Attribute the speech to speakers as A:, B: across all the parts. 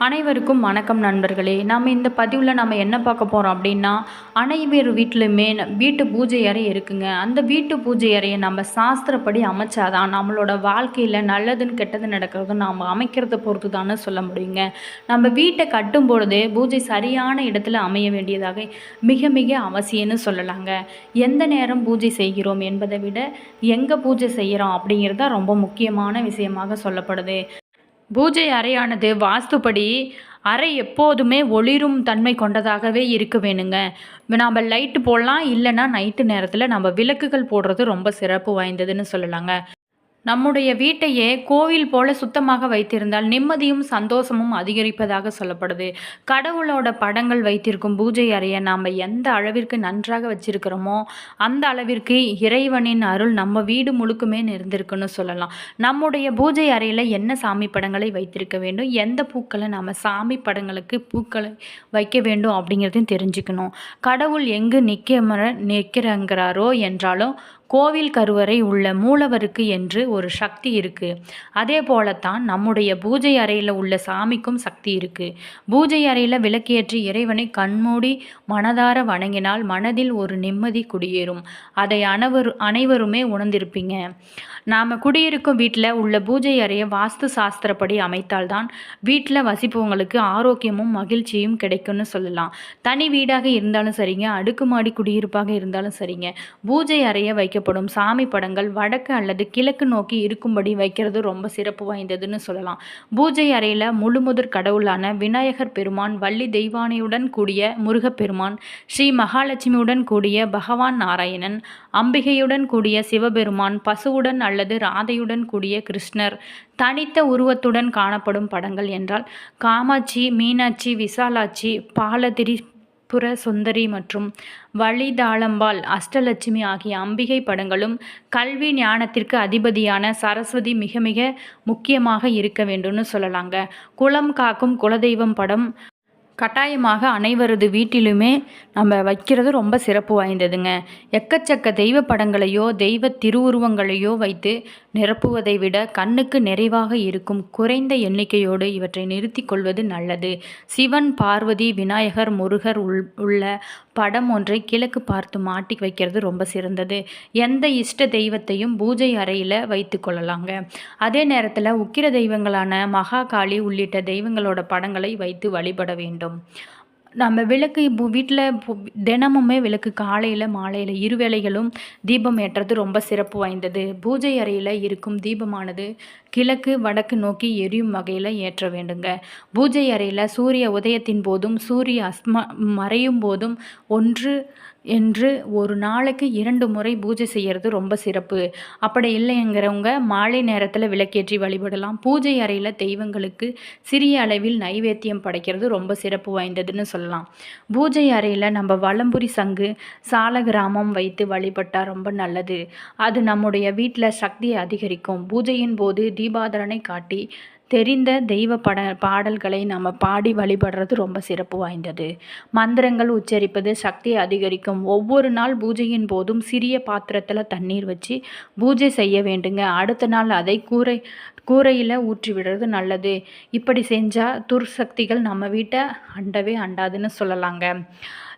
A: அனைவருக்கும் வணக்கம் நண்பர்களே. நம்ம இந்த பதிவில் நம்ம என்ன பார்க்க போகிறோம் அப்படின்னா அனைவர் வீட்டிலுமே ந- வீட்டு பூஜை அறை இருக்குங்க. அந்த வீட்டு பூஜை அறையை நம்ம சாஸ்திரப்படி அமைச்சாதான் நம்மளோட வாழ்க்கையில் நல்லதுன்னு கெட்டது நடக்கிறது நாம் அமைக்கிறத பொறுத்து தானே சொல்ல முடியுங்க. நம்ம வீட்டை கட்டும் பொழுது பூஜை சரியான இடத்துல அமைய வேண்டியதாக மிக மிக அவசியம்னு சொல்லலாங்க. எந்த நேரம் பூஜை செய்கிறோம் என்பதை விட எங்கே பூஜை செய்கிறோம் அப்படிங்கிறது தான் ரொம்ப முக்கியமான விஷயமாக சொல்லப்படுது. பூஜை அறையானது வாஸ்துப்படி அறை எப்போதுமே ஒளிரும் தன்மை கொண்டதாகவே இருக்க வேணுங்க. நாம் லைட்டு போடலாம் இல்லைன்னா நைட்டு நேரத்தில் நம்ம விளக்குகள் போடுறது ரொம்ப சிறப்பு வாய்ந்ததுன்னு சொல்லலாங்க. நம்முடைய வீட்டையே கோவில் போல சுத்தமாக வைத்திருந்தால் நிம்மதியும் சந்தோஷமும் அதிகரிப்பதாக சொல்லப்படுது. கடவுளோட படங்கள் வைத்திருக்கும் பூஜை அறையை நாம் எந்த அளவிற்கு நன்றாக வச்சிருக்கிறோமோ அந்த அளவிற்கு இறைவனின் அருள் நம்ம வீடு முழுக்குமே நிறைந்திருக்குன்னு சொல்லலாம். நம்முடைய பூஜை அறையில் என்ன சாமி படங்களை வைத்திருக்க வேண்டும்? எந்த பூக்களை நாம் சாமி படங்களுக்கு பூக்களை வைக்க வேண்டும் அப்படிங்கிறதையும் தெரிஞ்சுக்கணும். கடவுள் எங்கு நிற்க நிற்கிறங்கிறாரோ என்றாலும் கோவில் கருவறை உள்ள மூலவருக்கு என்று ஒரு சக்தி இருக்குது அதே போலத்தான் நம்முடைய பூஜை அறையில் உள்ள சாமிக்கும் சக்தி இருக்குது பூஜை அறையில் விளக்கேற்றி இறைவனை கண்மூடி மனதார வணங்கினால் மனதில் ஒரு நிம்மதி குடியேறும். அதை அனைவரு அனைவருமே உணர்ந்திருப்பீங்க. நாம் குடியிருக்கும் வீட்டில் உள்ள பூஜை அறையை வாஸ்து சாஸ்திரப்படி அமைத்தால்தான் வீட்டில் வசிப்பவங்களுக்கு ஆரோக்கியமும் மகிழ்ச்சியும் கிடைக்கும்னு சொல்லலாம். தனி வீடாக இருந்தாலும் சரிங்க அடுக்குமாடி குடியிருப்பாக இருந்தாலும் சரிங்க. பூஜை அறையை வைக்க வைக்கப்படும் சாமி படங்கள் வடக்கு அல்லது கிழக்கு நோக்கி இருக்கும்படி வைக்கிறது ரொம்ப சிறப்பு வாய்ந்ததுன்னு சொல்லலாம். பூஜை அறையில் முழுமுதற் கடவுளான விநாயகர் பெருமான் வள்ளி தெய்வானையுடன் கூடிய முருகப்பெருமான் ஸ்ரீ மகாலட்சுமியுடன் கூடிய பகவான் நாராயணன் அம்பிகையுடன் கூடிய சிவபெருமான் பசுவுடன் அல்லது ராதையுடன் கூடிய கிருஷ்ணர் தனித்த உருவத்துடன் காணப்படும் படங்கள் என்றால் காமாட்சி மீனாட்சி விசாலாட்சி பாலதிரி புற சுந்தரி மற்றும் வழிதாளம்பாள் அஷ்டலட்சுமி ஆகிய அம்பிகை படங்களும் கல்வி ஞானத்திற்கு அதிபதியான சரஸ்வதி மிக மிக முக்கியமாக இருக்க வேண்டும்னு சொல்லலாங்க. குலம் காக்கும் குலதெய்வம் படம் கட்டாயமாக அனைவரது வீட்டிலுமே நம்ம வைக்கிறது ரொம்ப சிறப்பு வாய்ந்ததுங்க. எக்கச்சக்க தெய்வ படங்களையோ தெய்வ திருவுருவங்களையோ வைத்து நிரப்புவதை விட கண்ணுக்கு நிறைவாக இருக்கும் குறைந்த எண்ணிக்கையோடு இவற்றை நிறுத்தி கொள்வது நல்லது. சிவன் பார்வதி விநாயகர் முருகர் உள் உள்ள படம் ஒன்றை கிழக்கு பார்த்து மாட்டி வைக்கிறது ரொம்ப சிறந்தது. எந்த இஷ்ட தெய்வத்தையும் பூஜை அறையில் வைத்து கொள்ளலாங்க. அதே நேரத்தில் உக்கிர தெய்வங்களான மகாகாளி உள்ளிட்ட தெய்வங்களோட படங்களை வைத்து வழிபட வேண்டும். நம்ம விளக்கு இப்போ வீட்டில் தினமுமே விளக்கு காலையில் மாலையில் இரு வேளைகளும் தீபம் ஏற்றுறது ரொம்ப சிறப்பு வாய்ந்தது. பூஜை அறையில் இருக்கும் தீபமானது கிழக்கு வடக்கு நோக்கி எரியும் வகையில் ஏற்ற வேண்டுங்க. பூஜை அறையில் சூரிய உதயத்தின் போதும் சூரிய அஸ்ம மறையும் போதும் ஒன்று என்று ஒரு நாளைக்கு இரண்டு முறை பூஜை செய்கிறது ரொம்ப சிறப்பு. அப்படி இல்லைங்கிறவங்க மாலை நேரத்தில் விளக்கேற்றி வழிபடலாம். பூஜை அறையில் தெய்வங்களுக்கு சிறிய அளவில் நைவேத்தியம் படைக்கிறது ரொம்ப சிறப்பு வாய்ந்ததுன்னு சொல்லலாம். பூஜை அறையில் நம்ம வலம்புரி சங்கு சால கிராமம் வைத்து வழிபட்டால் ரொம்ப நல்லது. அது நம்முடைய வீட்டில் சக்தியை அதிகரிக்கும். பூஜையின் போது தீபாதரனை காட்டி தெரிந்த தெய்வ பட பாடல்களை நம்ம பாடி வழிபடுறது ரொம்ப சிறப்பு வாய்ந்தது. மந்திரங்கள் உச்சரிப்பது சக்தியை அதிகரிக்கும். ஒவ்வொரு நாள் பூஜையின் போதும் சிறிய பாத்திரத்தில் தண்ணீர் வச்சு பூஜை செய்ய வேண்டுங்க. அடுத்த நாள் அதை கூரை கூரையில் ஊற்றி விடுறது நல்லது. இப்படி செஞ்சால் துர்சக்திகள் நம்ம வீட்டை அண்டவே அண்டாதுன்னு சொல்லலாங்க.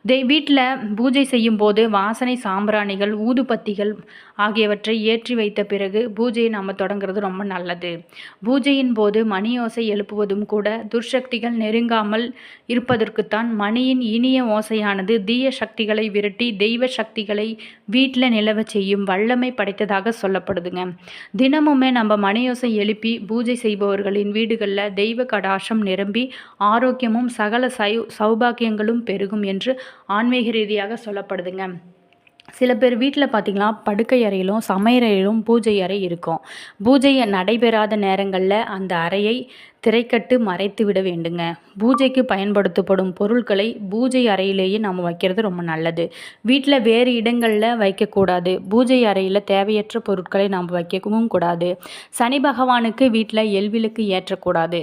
A: தே வீட்டில் பூஜை செய்யும்போது வாசனை சாம்பிராணிகள் ஊதுபத்திகள் ஆகியவற்றை ஏற்றி வைத்த பிறகு பூஜையை நாம் தொடங்குறது ரொம்ப நல்லது. பூஜையின் போது மணியோசை எழுப்புவதும் கூட துர்சக்திகள் நெருங்காமல் இருப்பதற்குத்தான் மணியின் இனிய ஓசையானது தீய சக்திகளை விரட்டி தெய்வ சக்திகளை வீட்டில் நிலவ செய்யும் வல்லமை படைத்ததாக சொல்லப்படுதுங்க. தினமுமே நம்ம மணியோசை எழுப்பி பூஜை செய்பவர்களின் வீடுகளில் தெய்வ கடாசம் நிரம்பி ஆரோக்கியமும் சகல சை சௌபாக்கியங்களும் பெருகும் என்று ஆன்மீக ரீதியாக சொல்லப்படுதுங்க. சில பேர் வீட்டில் பார்த்தீங்கன்னா படுக்கை அறையிலும் சமையறையிலும் பூஜை அறை இருக்கும். பூஜையை நடைபெறாத நேரங்களில் அந்த அறையை திரைக்கட்டு மறைத்து விட வேண்டுங்க. பூஜைக்கு பயன்படுத்தப்படும் பொருட்களை பூஜை அறையிலேயே நம்ம வைக்கிறது ரொம்ப நல்லது. வீட்டில் வேறு இடங்களில் வைக்கக்கூடாது. பூஜை அறையில் தேவையற்ற பொருட்களை நாம் வைக்கவும் கூடாது. சனி பகவானுக்கு வீட்டில் எல்விலுக்கு ஏற்றக்கூடாது.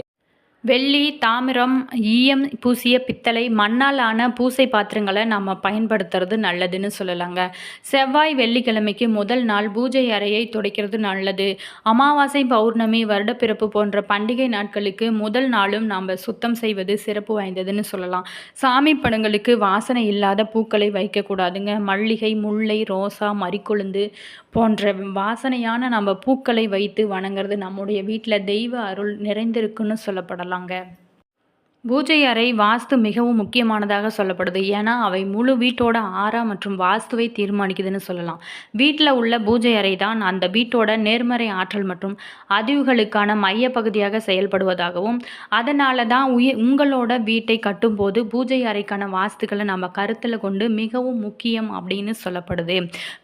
A: வெள்ளி தாமிரம் ஈயம் பூசிய பித்தளை மண்ணால் ஆன பூசை பாத்திரங்களை நம்ம பயன்படுத்துறது நல்லதுன்னு சொல்லலாங்க. செவ்வாய் வெள்ளிக்கிழமைக்கு முதல் நாள் பூஜை அறையை துடைக்கிறது நல்லது. அமாவாசை பௌர்ணமி வருடப்பிறப்பு போன்ற பண்டிகை நாட்களுக்கு முதல் நாளும் நாம் சுத்தம் செய்வது சிறப்பு வாய்ந்ததுன்னு சொல்லலாம். சாமி படங்களுக்கு வாசனை இல்லாத பூக்களை வைக்கக்கூடாதுங்க. மல்லிகை முல்லை ரோசா மறிக்கொழுந்து போன்ற வாசனையான நம்ம பூக்களை வைத்து வணங்குறது நம்முடைய வீட்டில் தெய்வ அருள் நிறைந்திருக்குன்னு சொல்லப்படலாம். சொல்லப்படலாங்க பூஜை அறை வாஸ்து மிகவும் முக்கியமானதாக சொல்லப்படுது. ஏன்னா அவை முழு வீட்டோட ஆறா மற்றும் வாஸ்துவை தீர்மானிக்குதுன்னு சொல்லலாம். வீட்டில் உள்ள பூஜை அறை தான் அந்த வீட்டோட நேர்மறை ஆற்றல் மற்றும் அதிவுகளுக்கான மைய பகுதியாக செயல்படுவதாகவும் அதனால தான் உய உங்களோட வீட்டை கட்டும்போது பூஜை அறைக்கான வாஸ்துக்களை நம்ம கருத்தில் கொண்டு மிகவும் முக்கியம் அப்படின்னு சொல்லப்படுது.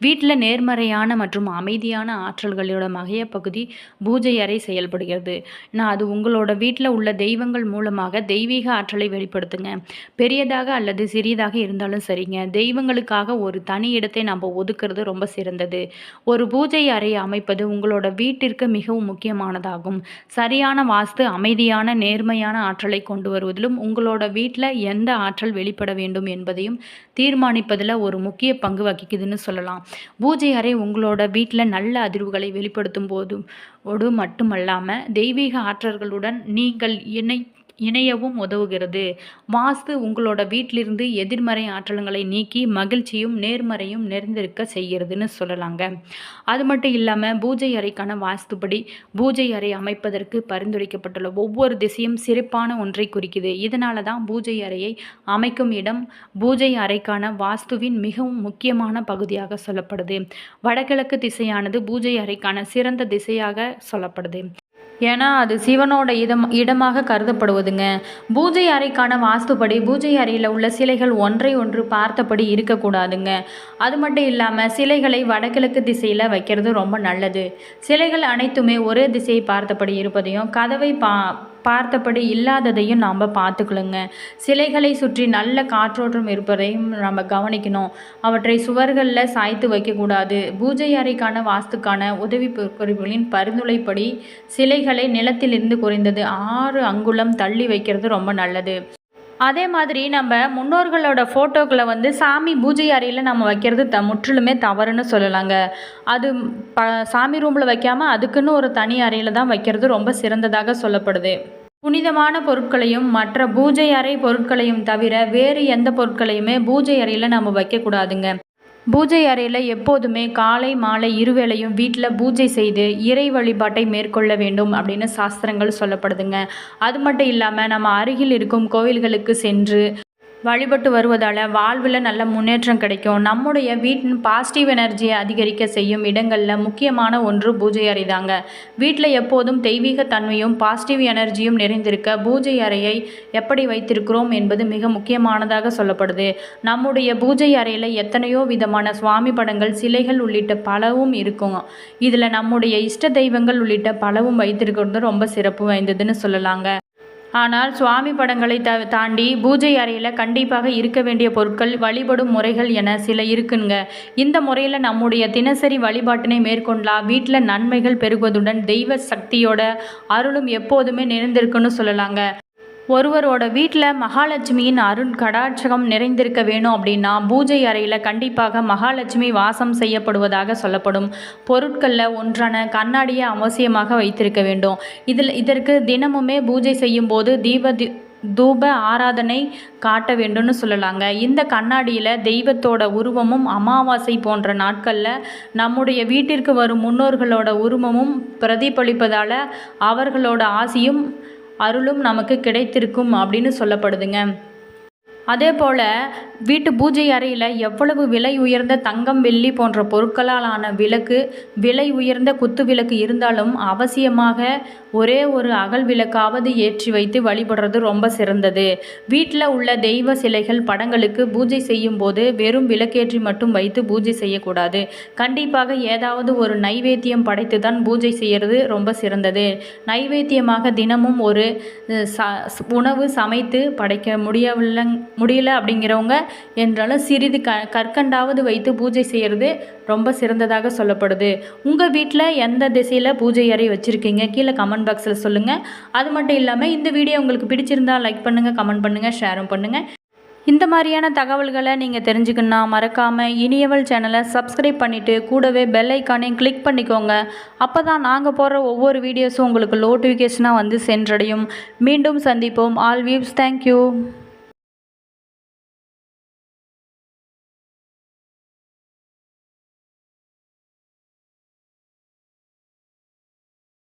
A: வீட்டில் நேர்மறையான மற்றும் அமைதியான ஆற்றல்களோட மைய பகுதி பூஜை அறை செயல்படுகிறது. நான் அது உங்களோட வீட்டில் உள்ள தெய்வங்கள் மூலமாக தெய்வீக ஆற்றலை வெளிப்படுத்துங்க. பெரியதாக அல்லது சிறியதாக இருந்தாலும் சரிங்க. தெய்வங்களுக்காக ஒரு தனி இடத்தை நம்ம ஒதுக்குறது ரொம்ப சிறந்தது. ஒரு பூஜை அறை அமைப்பது உங்களோட வீட்டிற்கு மிகவும் முக்கியமானதாகும். சரியான வாஸ்து அமைதியான நேர்மையான ஆற்றலை கொண்டு வருவதிலும் உங்களோட வீட்டில் எந்த ஆற்றல் வெளிப்பட வேண்டும் என்பதையும் தீர்மானிப்பதில் ஒரு முக்கிய பங்கு வகிக்குதுன்னு சொல்லலாம். பூஜை அறை உங்களோட வீட்டில் நல்ல அதிர்வுகளை வெளிப்படுத்தும் போதும் ஓடு மட்டுமல்லாமல் தெய்வீக ஆற்றல்களுடன் நீங்கள் இணை இணையவும் உதவுகிறது. வாஸ்து உங்களோட வீட்டிலிருந்து எதிர்மறை ஆற்றல்களை நீக்கி மகிழ்ச்சியும் நேர்மறையும் நிறைந்திருக்க செய்கிறதுன்னு சொல்லலாங்க. அது மட்டும் இல்லாமல் பூஜை அறைக்கான வாஸ்துப்படி பூஜை அறை அமைப்பதற்கு பரிந்துரைக்கப்பட்டுள்ள ஒவ்வொரு திசையும் சிறப்பான ஒன்றை குறிக்குது. இதனால தான் பூஜை அறையை அமைக்கும் இடம் பூஜை அறைக்கான வாஸ்துவின் மிகவும் முக்கியமான பகுதியாக சொல்லப்படுது. வடகிழக்கு திசையானது பூஜை அறைக்கான சிறந்த திசையாக சொல்லப்படுது. ஏன்னா அது சிவனோட இதம் இடமாக கருதப்படுவதுங்க. பூஜை அறைக்கான வாஸ்துப்படி பூஜை அறையில் உள்ள சிலைகள் ஒன்றை ஒன்று பார்த்தபடி இருக்கக்கூடாதுங்க. அது மட்டும் இல்லாமல் சிலைகளை வடகிழக்கு திசையில் வைக்கிறது ரொம்ப நல்லது. சிலைகள் அனைத்துமே ஒரே திசையை பார்த்தபடி இருப்பதையும் கதவை பா பார்த்தபடி இல்லாததையும் நாம் பார்த்துக்கலுங்க சிலைகளை சுற்றி நல்ல காற்றோட்டம் இருப்பதையும் நம்ம கவனிக்கணும். அவற்றை சுவர்களில் சாய்த்து வைக்கக்கூடாது. பூஜை அறைக்கான வாஸ்துக்கான உதவி குறிப்புகளின் பரிந்துரைப்படி சிலைகளை நிலத்திலிருந்து குறைந்தது ஆறு அங்குலம் தள்ளி வைக்கிறது ரொம்ப நல்லது. அதே மாதிரி நம்ம முன்னோர்களோட ஃபோட்டோக்களை வந்து சாமி பூஜை அறையில் நம்ம வைக்கிறது த முற்றிலுமே தவறுன்னு சொல்லலாங்க. அது ப சாமி ரூமில் வைக்காமல் அதுக்குன்னு ஒரு தனி அறையில் தான் வைக்கிறது ரொம்ப சிறந்ததாக சொல்லப்படுது. புனிதமான பொருட்களையும் மற்ற பூஜை அறை பொருட்களையும் தவிர வேறு எந்த பொருட்களையுமே பூஜை அறையில் நம்ம வைக்கக்கூடாதுங்க. பூஜை அறையில் எப்போதுமே காலை மாலை இருவேளையும் வீட்டில் பூஜை செய்து இறை வழிபாட்டை மேற்கொள்ள வேண்டும் அப்படின்னு சாஸ்திரங்கள் சொல்லப்படுதுங்க. அது மட்டும் இல்லாமல் நம்ம அருகில் இருக்கும் கோவில்களுக்கு சென்று வழிபட்டு வருவதால் வாழ்வில் நல்ல முன்னேற்றம் கிடைக்கும். நம்முடைய வீட்டின் பாசிட்டிவ் எனர்ஜியை அதிகரிக்க செய்யும் இடங்களில் முக்கியமான ஒன்று பூஜை அறை தாங்க. வீட்டில் எப்போதும் தெய்வீக தன்மையும் பாசிட்டிவ் எனர்ஜியும் நிறைந்திருக்க பூஜை அறையை எப்படி வைத்திருக்கிறோம் என்பது மிக முக்கியமானதாக சொல்லப்படுது. நம்முடைய பூஜை அறையில் எத்தனையோ விதமான சுவாமி படங்கள் சிலைகள் உள்ளிட்ட பலவும் இருக்கும். இதில் நம்முடைய இஷ்ட தெய்வங்கள் உள்ளிட்ட பலவும் வைத்திருக்கிறது. ரொம்ப சிறப்பு வாய்ந்ததுன்னு சொல்லலாங்க. ஆனால் சுவாமி படங்களை த தாண்டி பூஜை அறையில் கண்டிப்பாக இருக்க வேண்டிய பொருட்கள் வழிபடும் முறைகள் என சில இருக்குங்க. இந்த முறையில் நம்முடைய தினசரி வழிபாட்டினை மேற்கொண்டா வீட்டில் நன்மைகள் பெருகுவதுடன் தெய்வ சக்தியோட அருளும் எப்போதுமே நிறைந்திருக்குன்னு சொல்லலாங்க. ஒருவரோட வீட்டில் மகாலட்சுமியின் அருண் கடாட்சகம் நிறைந்திருக்க வேணும் அப்படின்னா பூஜை அறையில் கண்டிப்பாக மகாலட்சுமி வாசம் செய்யப்படுவதாக சொல்லப்படும். பொருட்களில் ஒன்றான கண்ணாடியை அவசியமாக வைத்திருக்க வேண்டும். இதில் இதற்கு தினமுமே பூஜை செய்யும்போது தீப தி தூப ஆராதனை காட்ட வேண்டும்னு சொல்லலாங்க. இந்த கண்ணாடியில் தெய்வத்தோட உருவமும் அமாவாசை போன்ற நாட்களில் நம்முடைய வீட்டிற்கு வரும் முன்னோர்களோட உருவமும் பிரதிபலிப்பதால் அவர்களோட ஆசியும் அருளும் நமக்கு கிடைத்திருக்கும் அப்படின்னு சொல்லப்படுதுங்க. அதே போல் வீட்டு பூஜை அறையில் எவ்வளவு விலை உயர்ந்த தங்கம் வெள்ளி போன்ற பொருட்களால் ஆன விளக்கு விலை உயர்ந்த குத்து விளக்கு இருந்தாலும் அவசியமாக ஒரே ஒரு அகல் விளக்காவது ஏற்றி வைத்து வழிபடுறது ரொம்ப சிறந்தது. வீட்டில் உள்ள தெய்வ சிலைகள் படங்களுக்கு பூஜை செய்யும் போது வெறும் விளக்கேற்றி மட்டும் வைத்து பூஜை செய்யக்கூடாது. கண்டிப்பாக ஏதாவது ஒரு நைவேத்தியம் படைத்து தான் பூஜை செய்கிறது ரொம்ப சிறந்தது. நைவேத்தியமாக தினமும் ஒரு ச உணவு சமைத்து படைக்க முடியவில்லை முடியல அப்படிங்கிறவங்க என்றாலும் சிறிது க கற்கண்டாவது வைத்து பூஜை செய்கிறது ரொம்ப சிறந்ததாக சொல்லப்படுது. உங்கள் வீட்டில் எந்த திசையில் பூஜை அறை வச்சுருக்கீங்க? கீழே கமெண்ட் பாக்ஸில் சொல்லுங்கள் அது மட்டும் இல்லாமல் இந்த வீடியோ உங்களுக்கு பிடிச்சிருந்தா லைக் பண்ணுங்கள் கமெண்ட் பண்ணுங்கள் ஷேரும் பண்ணுங்கள் இந்த மாதிரியான தகவல்களை நீங்கள் தெரிஞ்சுக்கணுன்னா மறக்காமல் இனியவள் சேனலை சப்ஸ்கிரைப் பண்ணிவிட்டு கூடவே பெல் ஐக்கானையும் கிளிக் பண்ணிக்கோங்க. அப்போ தான் நாங்கள் போடுற ஒவ்வொரு வீடியோஸும் உங்களுக்கு நோட்டிஃபிகேஷனாக வந்து சென்றடையும். மீண்டும் சந்திப்போம். All views thank you